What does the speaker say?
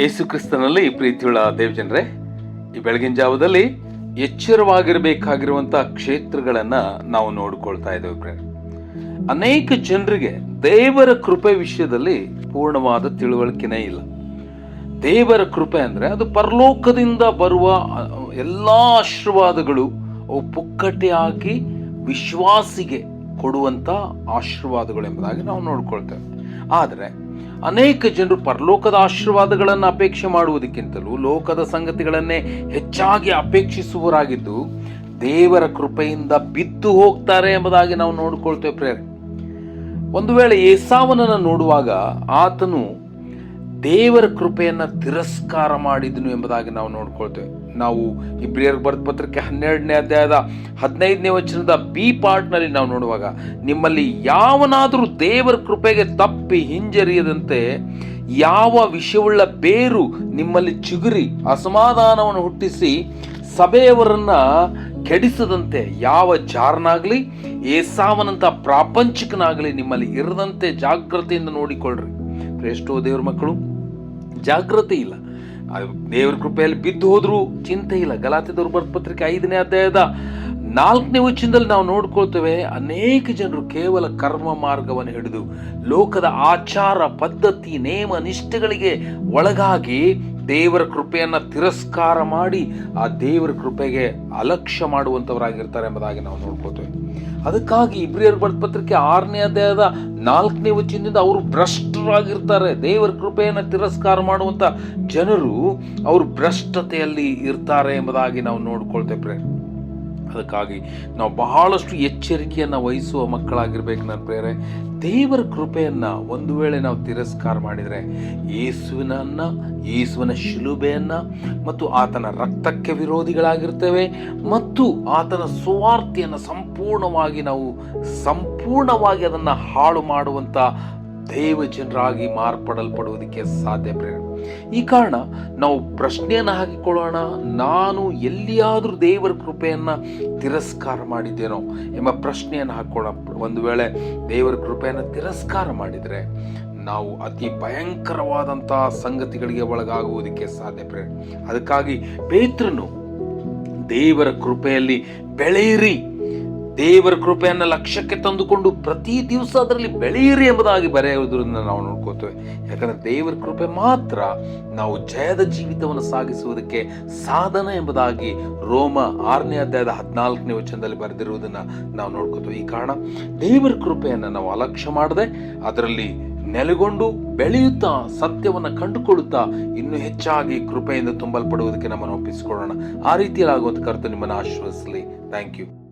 ಯೇಸು ಕ್ರಿಸ್ತನಲ್ಲಿ ಪ್ರೀತಿಯುಳ್ಳ ದೇವಜನರೇ, ಈ ಬೆಳಗಿನ ಜಾವದಲ್ಲಿ ಎಚ್ಚರವಾಗಿರಬೇಕಾಗಿರುವಂತಹ ಕ್ಷೇತ್ರಗಳನ್ನ ನಾವು ನೋಡ್ಕೊಳ್ತಾ ಇದ್ದೇವೆ ಅನೇಕ ಜನರಿಗೆ ದೇವರ ಕೃಪೆ ವಿಷಯದಲ್ಲಿ ಪೂರ್ಣವಾದ ತಿಳುವಳಿಕೆನೇ ಇಲ್ಲ. ದೇವರ ಕೃಪೆ ಅಂದರೆ ಅದು ಪರಲೋಕದಿಂದ ಬರುವ ಎಲ್ಲ ಆಶೀರ್ವಾದಗಳು ಅವು ಪುಕ್ಕಟೆಯಾಗಿ ವಿಶ್ವಾಸಿಗೆ ಕೊಡುವಂಥ ಆಶೀರ್ವಾದಗಳು ಎಂಬುದಾಗಿ ನಾವು ನೋಡ್ಕೊಳ್ತೇವೆ. ಆದರೆ ಅನೇಕ ಜನರು ಪರಲೋಕದ ಆಶೀರ್ವಾದಗಳನ್ನು ಅಪೇಕ್ಷೆ ಮಾಡುವುದಕ್ಕಿಂತಲೂ ಲೋಕದ ಸಂಗತಿಗಳನ್ನೇ ಹೆಚ್ಚಾಗಿ ಅಪೇಕ್ಷಿಸುವರಾಗಿದ್ದು ದೇವರ ಕೃಪೆಯಿಂದ ಬಿದ್ದು ಹೋಗ್ತಾರೆ ಎಂಬುದಾಗಿ ನಾವು ನೋಡಿಕೊಳ್ತೇವೆ ಪ್ರೇರೆ ಒಂದು ವೇಳೆ ಏಸಾವನನ್ನು ನೋಡುವಾಗ ಆತನು ದೇವರ ಕೃಪೆಯನ್ನು ತಿರಸ್ಕಾರ ಮಾಡಿದನು ಎಂಬುದಾಗಿ ನಾವು ನೋಡ್ಕೊಳ್ತೇವೆ. ನಾವು ಇಬ್ರಿಯರ್ ಬರೆದ ಪತ್ರಕ್ಕೆ ಹನ್ನೆರಡನೇ ಅಧ್ಯಾಯದ ಹದಿನೈದನೇ ವಚನದ ಬಿ ಪಾರ್ಟ್ನಲ್ಲಿ ನಾವು ನೋಡುವಾಗ, ನಿಮ್ಮಲ್ಲಿ ಯಾವನಾದರೂ ದೇವರ ಕೃಪೆಗೆ ತಪ್ಪಿ ಹಿಂಜರಿಯದಂತೆ ಯಾವ ವಿಷಯವುಳ್ಳ ಬೇರು ನಿಮ್ಮಲ್ಲಿ ಚಿಗುರಿ ಅಸಮಾಧಾನವನ್ನು ಹುಟ್ಟಿಸಿ ಸಭೆಯವರನ್ನ ಕೆಡಿಸದಂತೆ, ಯಾವ ಜಾರನಾಗ್ಲಿ ಏಸಾವನಂತ ಪ್ರಾಪಂಚಿಕನಾಗಲಿ ನಿಮ್ಮಲ್ಲಿ ಇರದಂತೆ ಜಾಗ್ರತೆಯಿಂದ ನೋಡಿಕೊಳ್ಳ್ರಿ. ಎಷ್ಟೋ ದೇವ್ರ ಮಕ್ಕಳು ಜಾಗ್ರತೆ ಇಲ್ಲ. ದೇವರ ಕೃಪೆಯಲ್ಲಿ ಬಿದ್ದು ಹೋದ್ರು ಚಿಂತೆ ಇಲ್ಲ. ಗಲಾತೆದವ್ರ ದುರ್ಬರ್ ಪತ್ರಿಕೆ ಐದನೇ ಅಧ್ಯಾಯದ ನಾಲ್ಕನೇ ವಚನದಲ್ಲಿ ನಾವು ನೋಡ್ಕೊಳ್ತೇವೆ, ಅನೇಕ ಜನರು ಕೇವಲ ಕರ್ಮ ಮಾರ್ಗವನ್ನು ಹಿಡಿದು ಲೋಕದ ಆಚಾರ, ಪದ್ಧತಿ, ನೇಮ, ನಿಷ್ಠೆಗಳಿಗೆ ಒಳಗಾಗಿ ದೇವರ ಕೃಪೆಯನ್ನು ತಿರಸ್ಕಾರ ಮಾಡಿ ಆ ದೇವರ ಕೃಪೆಗೆ ಅಲಕ್ಷ್ಯ ಮಾಡುವಂಥವರಾಗಿರ್ತಾರೆ ಎಂಬುದಾಗಿ ನಾವು ನೋಡ್ಕೋತೇವೆ ಅದಕ್ಕಾಗಿ ಇಬ್ರಿಯರ್ ಬರೆದ ಪತ್ರಿಕೆ ಆರನೇ ಅಧ್ಯಾಯದ ನಾಲ್ಕನೇ ವಚನದಿಂದ ಅವರು ಭ್ರಷ್ಟರಾಗಿರ್ತಾರೆ. ದೇವರ ಕೃಪೆಯನ್ನು ತಿರಸ್ಕಾರ ಮಾಡುವಂಥ ಜನರು ಅವರು ಭ್ರಷ್ಟತೆಯಲ್ಲಿ ಇರ್ತಾರೆ ಎಂಬುದಾಗಿ ನಾವು ನೋಡ್ಕೊಳ್ತೇವೆ ಅದಕ್ಕಾಗಿ ನಾವು ಬಹಳಷ್ಟು ಎಚ್ಚರಿಕೆಯನ್ನು ವಹಿಸುವ ಮಕ್ಕಳಾಗಿರ್ಬೇಕು ನನ್ನ ಪ್ರೇರೆ ದೇವರ ಕೃಪೆಯನ್ನು ಒಂದು ವೇಳೆ ನಾವು ತಿರಸ್ಕಾರ ಮಾಡಿದರೆ ಯೇಸುವಿನನ್ನು, ಯೇಸುವಿನ ಶಿಲುಬೆಯನ್ನು ಮತ್ತು ಆತನ ರಕ್ತಕ್ಕೆ ವಿರೋಧಿಗಳಾಗಿರ್ತೇವೆ ಮತ್ತು ಆತನ ಸುವಾರ್ತೆಯನ್ನು ಸಂಪೂರ್ಣವಾಗಿ ನಾವು, ಸಂಪೂರ್ಣವಾಗಿ ಅದನ್ನು ಹಾಳು ಮಾಡುವಂಥ ದೇವ ಜನರಾಗಿ ಮಾರ್ಪಡಲ್ಪಡುವುದಕ್ಕೆ ಸಾಧ್ಯ ಪ್ರೇರಣೆ ಈ ಕಾರಣ ನಾವು ಪ್ರಶ್ನೆಯನ್ನು ಹಾಕಿಕೊಳ್ಳೋಣ. ನಾನು ಎಲ್ಲಿಯಾದರೂ ದೇವರ ಕೃಪೆಯನ್ನು ತಿರಸ್ಕಾರ ಮಾಡಿದ್ದೇನೋ ಎಂಬ ಪ್ರಶ್ನೆಯನ್ನು ಹಾಕೊಳ್ಳೋಣ ಒಂದು ವೇಳೆ ದೇವರ ಕೃಪೆಯನ್ನು ತಿರಸ್ಕಾರ ಮಾಡಿದರೆ ನಾವು ಅತಿ ಭಯಂಕರವಾದಂತಹ ಸಂಗತಿಗಳಿಗೆ ಒಳಗಾಗುವುದಕ್ಕೆ ಸಾಧ್ಯ ಪ್ರೇರಣೆ ಅದಕ್ಕಾಗಿ ಪೇತ್ರನು ದೇವರ ಕೃಪೆಯಲ್ಲಿ ಬೆಳೆಯಿರಿ. ದೇವರ ಕೃಪೆಯನ್ನು ಲಕ್ಷ್ಯಕ್ಕೆ ತಂದುಕೊಂಡು ಪ್ರತಿ ದಿವಸ ಅದರಲ್ಲಿ ಬೆಳೆಯಿರಿ ಎಂಬುದಾಗಿ ಬರೆಯುವುದರಿಂದ ನಾವು ನೋಡ್ಕೋತೇವೆ. ಯಾಕಂದರೆ ದೇವರ ಕೃಪೆ ಮಾತ್ರ ನಾವು ಜಯದ ಜೀವಿತವನ್ನು ಸಾಗಿಸುವುದಕ್ಕೆ ಸಾಧನ ಎಂಬುದಾಗಿ ರೋಮ ಆರನೇ ಅಧ್ಯಾಯದ ಹದಿನಾಲ್ಕನೇ ವಚನದಲ್ಲಿ ಬರೆದಿರುವುದನ್ನು ನಾವು ನೋಡ್ಕೋತೇವೆ. ಈ ಕಾರಣ ದೇವರ ಕೃಪೆಯನ್ನು ನಾವು ಅಲಕ್ಷ್ಯ ಮಾಡದೆ ಅದರಲ್ಲಿ ನೆಲೆಗೊಂಡು ಬೆಳೆಯುತ್ತಾ ಸತ್ಯವನ್ನು ಕಂಡುಕೊಳ್ಳುತ್ತಾ ಇನ್ನೂ ಹೆಚ್ಚಾಗಿ ಕೃಪೆಯಿಂದ ತುಂಬಲ್ಪಡುವುದಕ್ಕೆ ನಮ್ಮನ್ನು ಒಪ್ಪಿಸಿಕೊಳ್ಳೋಣ. ಆ ರೀತಿಯಲ್ಲಿ ಆಗುವಂಥ ಕರ್ತನು ನಿಮ್ಮನ್ನು ಆಶ್ವಾಸಲಿ ಥ್ಯಾಂಕ್ ಯು